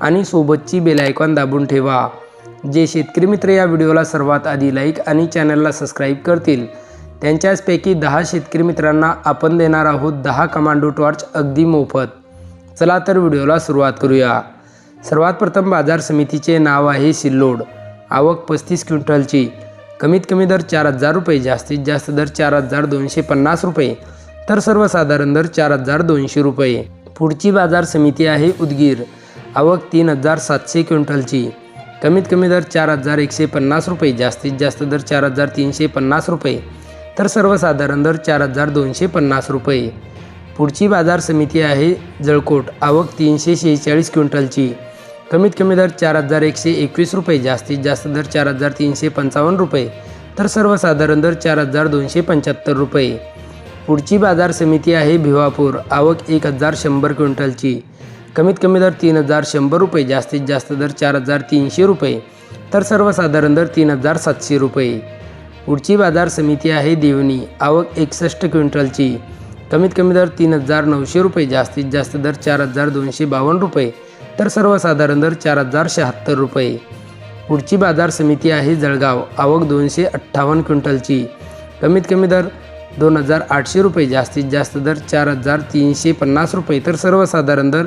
आणि सोबतची बेलायकॉन दाबून ठेवा. जे शेतकरी मित्र या व्हिडिओला सर्वात आधी लाईक आणि चॅनलला सबस्क्राईब करतील त्यांच्याचपैकी दहा शेतकरी मित्रांना आपण देणार आहोत दहा कमांडो टॉर्च अगदी मोफत. चला तर व्हिडिओला सुरुवात करूया. सर्वात प्रथम बाजार समितीचे नाव आहे सिल्लोड. आवक पस्तीस क्विंटलची. कमीत कमी दर चार हजार रुपये जास्तीत जास्त दर चार हजार दोनशे पन्नास रुपये तर सर्वसाधारण दर चार हजार दोनशे रुपये. पुढची बाजार समिती आहे उदगीर. आवक तीन हजार सातशे क्विंटलची. कमीत कमी दर चार हजार एकशे पन्नास रुपये जास्तीत जास्त दर चार हजार तीनशे पन्नास रुपये तर सर्वसाधारण दर चार हजार दोनशे पन्नास रुपये. पुढची बाजार समिती आहे जळकोट आवक तीनशे शेहेचाळीस क्विंटलची. कमीत कमी दर चार हजार एकशे एकवीस रुपये जास्तीत जास्त दर चार हजार तीनशे पंचावन्न रुपये तर सर्वसाधारण दर चार हजार दोनशे पंच्याहत्तर रुपये. पुढची बाजार समिती आहे भिवापूर आवक एक हजार शंभर क्विंटलची. कमीत कमी दर तीन हजार शंभर रुपये जास्तीत जास्त दर चार हजार तीनशे रुपये तर सर्वसाधारण दर तीन हजार सातशे रुपये. पुढची बाजार समिती आहे देवणी आवक एकसष्ट क्विंटलची. कमीत कमी दर तीन हजार नऊशे रुपये जास्तीत जास्त दर चार हजार दोनशे बावन्न रुपये तर सर्वसाधारण दर चार हजार शहात्तर रुपये. पुढची बाजार समिती आहे जळगाव आवक दोनशे अठ्ठावन्न क्विंटलची. कमीत कमी दर दोन हजार आठशे रुपये जास्तीत जास्त दर चार हजार तीनशे पन्नास रुपये तर सर्वसाधारण दर